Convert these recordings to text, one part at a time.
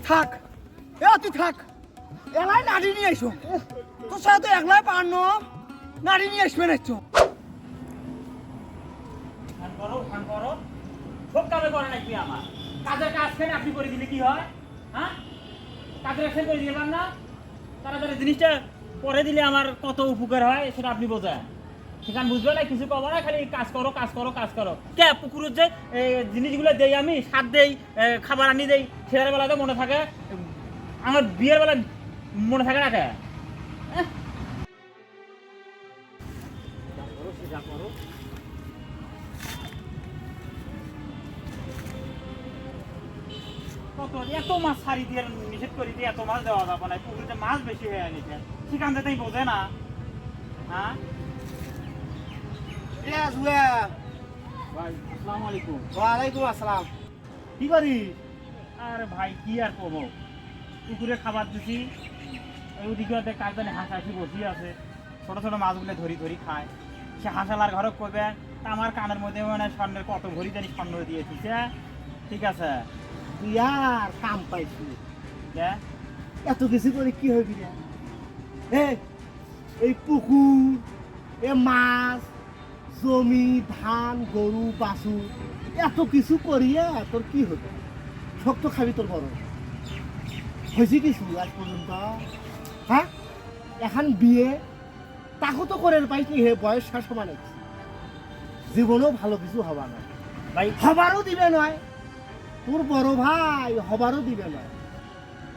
থাক। এ, তুই থাক। নিয়ে সাথে পার নিয়ে আসবে করো করো। সব কামে করে নাকি আমার। কাজ আপনি করে দিলে কি হয়? হ্যাঁ? কাজ করে না? তারা তারা জিনিসটা পরে দিলে আমার কত উপকার হয়, সেটা আপনি বোঝায় সেখানে বুঝবে না, কিছু কবো না, খালি কাজ করো কাজ করো কাজ করো। কে, পুকুরের যে জিনিসগুলো দেই আমি, সার দেই খাবার আনি দেই ছেলের বেলাতে মনে থাকে, আমার বিয়ের বেলা মনে থাকে না কে? এত মাছ ছাড়ি দিয়ে, নিষেধ করে দিয়ে এত মাছ দেওয়া যাবে না পুকুরিতে মাছ বেশি হয়ে গেছে, সেখান থেকেই বোঝে না। হ্যাঁ? ভাই আসসালামু আলাইকুম ওয়ালাইকুম আসসালাম কি করিস আরে ভাই কি আর কমো পুকুরে খাবার দিছি। ওদিকে ওদের কাজদানে হাসাহাসি বসি আছে। ছোট ছোট মাছগুলো ধরি ধরি খায়। সে হাসালার ঘরে তা আমার কানের মধ্যে মানে স্বর্ণের কত ভরি জানি স্বর্ণ দিয়েছিস হ্যাঁ ঠিক আছে। তুই আর কাম পাইছি দেখ এত কিছু করে কি হবি রে? এই পুকুর এ মাছ জমি ধান গরু বাছু এত কিছু করিয়া তোর কি হবে শক্ত খাবি তোর বড়। হয়েছে কিছু আজ পর্যন্ত? হ্যাঁ? এখন বিয়ে তাকে তো করে পাইছি হে বয়স শেষ সমান জীবনেও ভালো কিছু হবা না ভাই হবারও দিবে নয়। তোর বড় ভাই হবারও দিবে নয়।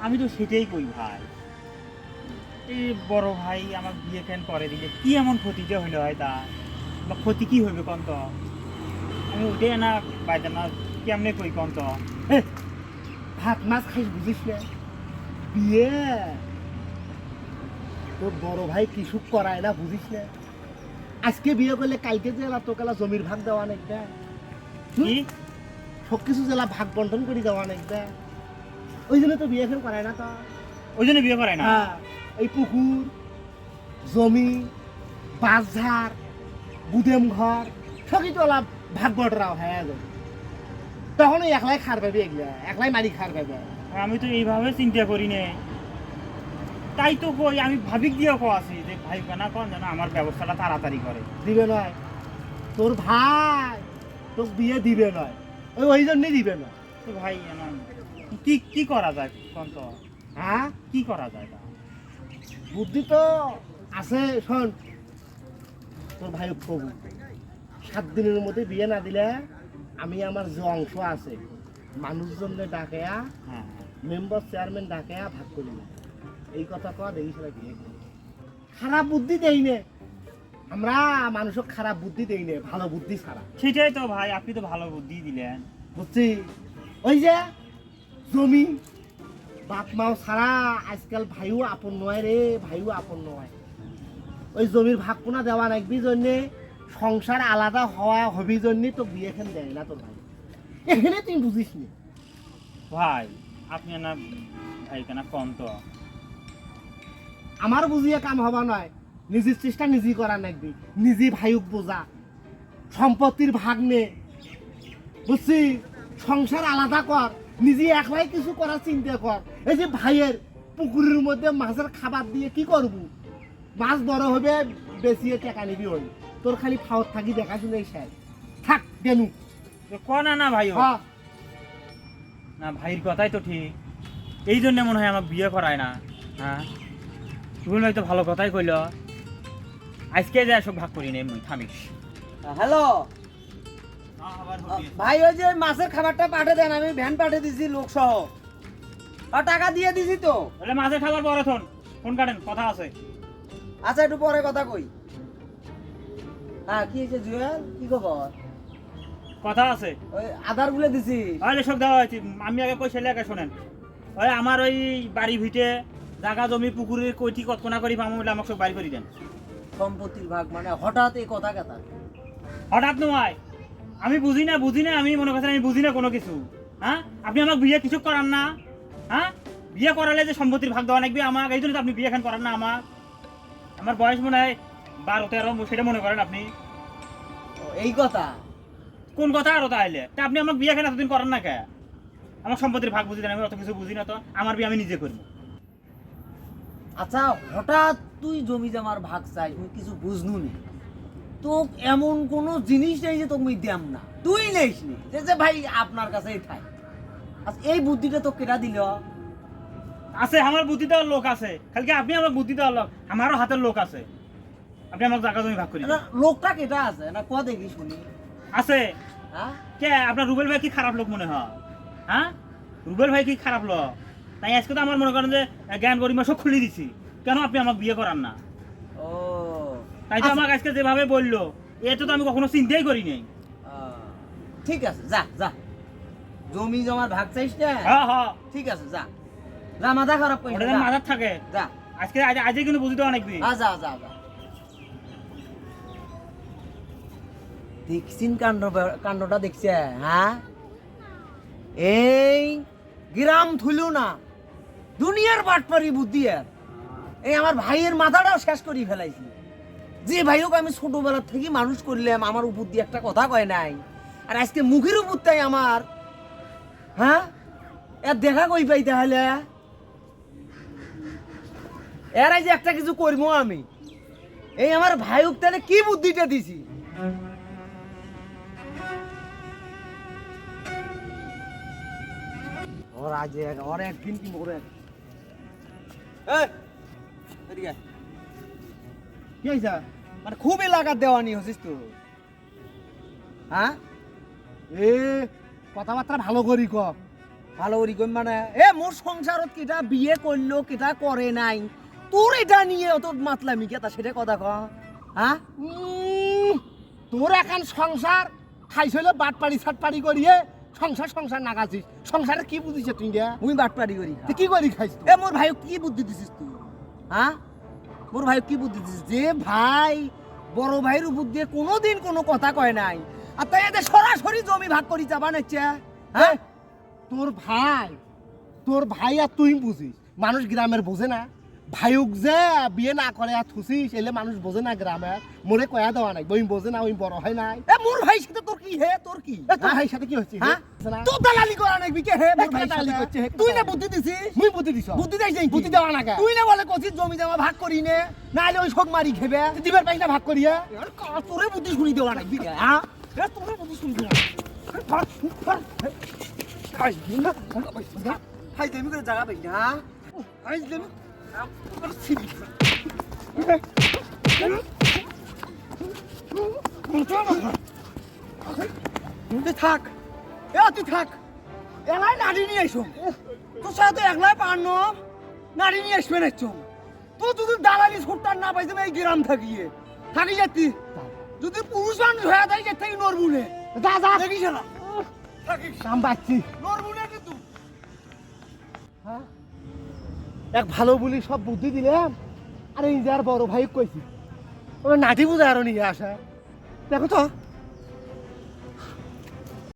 আমি তো সেটাই কই ভাই। এই বড় ভাই আমার বিয়ে ফ্যান করে দিলে? কি এমন ক্ষতিটা হইলে হয় তা বা ক্ষতি কি হইবে কন তো? আমি উঠে না বাইতে না কেমনে কই কন তো? ভাত মাছ খাইস বুঝিস বিয়ে? তোর বড় ভাই কিছু করায় না বুঝিস না? আজকে বিয়ে করলে কালকে যে এলা তোকে জমির ভাগ দেওয়া নেই কি? সব কিছু জেলা ভাগ বন্টন করে দেওয়া নেই ওই জন্য তো বিয়ে ফের করায় না তো। ওই জন্য বিয়ে করে না? হ্যাঁ এই পুকুর জমি বাঁশঝাড় বুদেম ঘর সবই তো ওলা ভাগ বটরাও হ্যাঁ তখন ওই একলাই খার পাবে এগুলা একলাই মারি খার পাবে। আমি তো এইভাবে চিন্তা করি নে? তাই তো কই আমি ভাবিক দিয়ে কো আছি যে ভাই কেনা কন যেন আমার ব্যবস্থাটা তাড়াতাড়ি করে দিবে নয় তোর ভাই তোর বিয়ে দিবে নয় ওই ওই জন্যই দিবে না তো ভাই কি কি করা যায় কন তো হ্যাঁ কি করা যায় বুদ্ধি তো আছে শোন। তোর ভাই কবু সাত দিনের মধ্যে বিয়ে না দিলে আমি আমার যে অংশ আছে মানুষজনকে ডাকেয়া হ্যাঁ। মেম্বার চেয়ারম্যান ডাকেয়া ভাগ করি না এই কথা কয়া দেখিস না বিয়ে খারাপ বুদ্ধি দেই নে। আমরা মানুষক খারাপ বুদ্ধি দেই নে ভালো বুদ্ধি ছাড়া। সেটাই তো ভাই আপনি তো ভালো বুদ্ধি দিলেন। বুঝছি? ওই যে জমি বাপ মাও ছাড়া আজকাল ভাইও আপন নয় রে ভাইও আপন নয়। ওই জমির ভাগ কোনা দেওয়া নাকবি জন্যে। সংসার আলাদা হওয়া হবি জন্যে তো বিয়েখান দেয় না তোর ভাই। এখানে তুই বুঝিস নি। ভাই আপনি না ভাই কেনা কম তো। আমার বুঝিয়ে কাম হবা নয়। নিজের চেষ্টা নিজেই করা নাকবি নিজে ভাইক বোঝা। সম্পত্তির ভাগ নে। বুঝছি? সংসার আলাদা কর। নিজে একলাই কিছু করার চিন্তা কর। এই যে ভাইয়ের পুকুরের মধ্যে মাছের খাবার দিয়ে কি করব? মাছ বড় হবে বেশি টাকা নিবি ওই। তোর খালি ফাওয়ার থাকি দেখা শুনে শেষ। থাক দেনু। তো ক না না ভাই হ্যাঁ না ভাইয়ের কথাই তো ঠিক। এই জন্য মনে হয় আমার বিয়ে করায় না। হ্যাঁ তুমি হয়তো ভালো কথাই কইল। আজকে যা সব ভাগ করি নে মুই থামিস। হ্যালো? ভাই ওই যে মাছের খাবারটা পাঠিয়ে দেন আমি ভ্যান পাঠিয়ে দিছি লোক সহ আর টাকা দিয়ে দিছি তো। বলে মাঝে খাবার পরে থন ফোন কাটেন কথা আছে। আচ্ছা একটু পরে কথা কই। হ্যাঁ কি হয়েছে জুয়েল? কি খবর? কথা আছে। ওই আধার গুলে দিছি তাহলে সব দেওয়া হয়েছে। আমি আগে কই ছেলে আগে শোনেন। ওই আমার ওই বাড়ি ভিটে জাগা জমি পুকুরের কইটি কতক্ষণা করি পামো বলে আমাকে সব বাড়ি করে দেন। সম্পত্তির ভাগ মানে হঠাৎ এই কথা কথা হঠাৎ নয়। আমি বুঝি না বুঝি না আমি মনে করছেন আমি বুঝি না কোনো কিছু। হ্যাঁ? আপনি আমাকে বিয়ে কিছু করান না। হ্যাঁ? বিয়ে করালে যে সম্পত্তির ভাগ দেওয়া লাগবে আমাকে এই জন্য তো আপনি বিয়ে খান করান না আমার আমার বয়স মনে হয় বারো তেরো সেটা মনে করেন আপনি। এই কথা? কোন কথা আরও তাইলে তা আপনি আমার বিয়ে কেন এতদিন করেন না কে? আমার সম্পত্তির ভাগ বুঝি দেন আমি অত কিছু বুঝি না তো। আমার বিয়ে আমি নিজে করব। আচ্ছা হঠাৎ তুই জমি জমার ভাগ চাই তুই কিছু বুঝনু নি। তো এমন কোনো জিনিস নেই যে তোকে মুই দেম না। তুই নেইস নি। যে যে ভাই আপনার কাছেই থাই আচ্ছা এই বুদ্ধিটা তো কেটা দিল? আছে আমার বুদ্ধি দেওয়ার লোক আছে। খালি আপনি আমার বুদ্ধি দেওয়ার লোক? আমারও হাতের লোক আছে। আপনি আমার জায়গা জমি ভাগ করি লোকটা কেটা আছে? না ক দেখি শুনি। আছে। হ্যাঁ কে আপনার রুবেল ভাই কি খারাপ লোক মনে হয়? হ্যাঁ রুবেল ভাই কি খারাপ লোক? তাই আজকে তো আমার মনে করেন যে জ্ঞান গরিমা সব খুলে দিছি। কেন আপনি আমাকে বিয়ে করান না। ও তাই তো আমাকে আজকে যেভাবে বলল এটা তো আমি কখনো চিন্তাই করি নাই। ঠিক আছে যা যা। জমি জমা ভাগ চাইস না? হ্যাঁ হ্যাঁ ঠিক আছে যা। যা মাথা খারাপ করিস না, যেন থাকে। যা। আজকে আজ আজকে কিন্তু বুঝতে অনেক দিন যা যা যা। দেখছিন কাণ্ড কাণ্ডটা দেখছে? হ্যাঁ? এই গ্রাম থুলো না। দুনিয়ার বাটপারি বুদ্ধি আর। এই আমার ভাইয়ের মাথাটাও শেষ করি ফেলাইছি। যে ভাইওক আমি ছোটবেলা থেকে মানুষ করলাম আমার উপর দিয়ে একটা কথা কয় নাই। আর আজকে মুখের উপর তাই আমার। হ্যাঁ? এর দেখা কই পাই তাহলে? এরাই যে একটা কিছু করব আমি। এই আমার ভাইক তাহলে কি বুদ্ধিটা দিছি? ওর আজ এক- ওর একদিন কি ওর এক। কি হয়েছে মানে খুব এলাকার দেওয়ানি হচ্ছিস তো হ্যাঁ? এ, কথাবার্তা ভালো করি ক। ভালো করি কই মানে এ, মোর সংসারত কেটা বিয়ে করল কেটা করে নাই। তোর এটা নিয়ে অত মাতলামি কেটা সেটা কথা ক হ্যাঁ? তোর এখন সংসার খাইছিল বাট পাড়ি ছাট পাড়ি করিয়ে সংসার সংসার নাগাছিস। সংসারে কি বুঝিস তুই রে? মুই বাটপাড়ি করি। খা। তুই কি করি তুই? এ মোর ভাই কি বুদ্ধি দিছিস তুই? হ্যাঁ? মোর ভাই কি বুদ্ধি দিছিস? যে ভাই বড় ভাইয়ের উপর দিয়ে কোনোদিন কোনো কথা কয় নাই। আর তাই এতে সরাসরি জমি ভাগ করি যাবা নাচ্ছে। হ্যাঁ? তোর ভাই তোর ভাই আর তুই বুঝিস। মানুষ গ্রামের বোঝে না। ভাইক যে বিয়ে না করে আর থুসিস এলে মানুষ বোঝে না গ্রামের মোরে কয়া দেওয়া নাই বই বোঝে না ওই বড় হয় নাই। এ মোর ভাই সাথে তোর কি হে তোর কি? এ, তোর ভাইয়ের সাথে কি হচ্ছে হ্যাঁ দালালি করা নাকি কে হে মোর ভাই দালালি করছে, হে? তুই না বুদ্ধি দিছিস? মুই বুদ্ধি দিছ। বুদ্ধি দেয় বুদ্ধি দেওয়া না কে? তুই না বলে কছিস জমি জমা ভাগ করি নে? নাহলে ওই শোক মারি খেবে। তুই দিবার পাইস না ভাগ করিয়া এবার কা- তোরে বুদ্ধি শুনি দেওয়া নাকি হ্যাঁ এ, তোরে বুদ্ধি শুনি দেওয়া হাই দেমি করে জায়গা পাই না? দেমি তুই থাক। এ তুই থাক। এলাই নাড়ি নিয়ে এসো। তোর সাথে একলাই পারনো নাড়ি নিয়ে আসবে না চো তো যদি দালালি ছুটতার না পাইছে এই গ্রাম থাকিয়ে। থাকি যাতি যদি পুরুষ মানুষ হয়ে থাকে যে থেকে নরবুনে যা যা। দেখিস না। থাকিস। পাচ্ছি। নরবুনে কিন্তু। হ্যাঁ? এক ভালো বলি সব বুদ্ধি দিলাম। আরে আর বড় ভাই কইছি। ওই নাতি বুঝে আরও নিয়ে আসা। দেখো তো।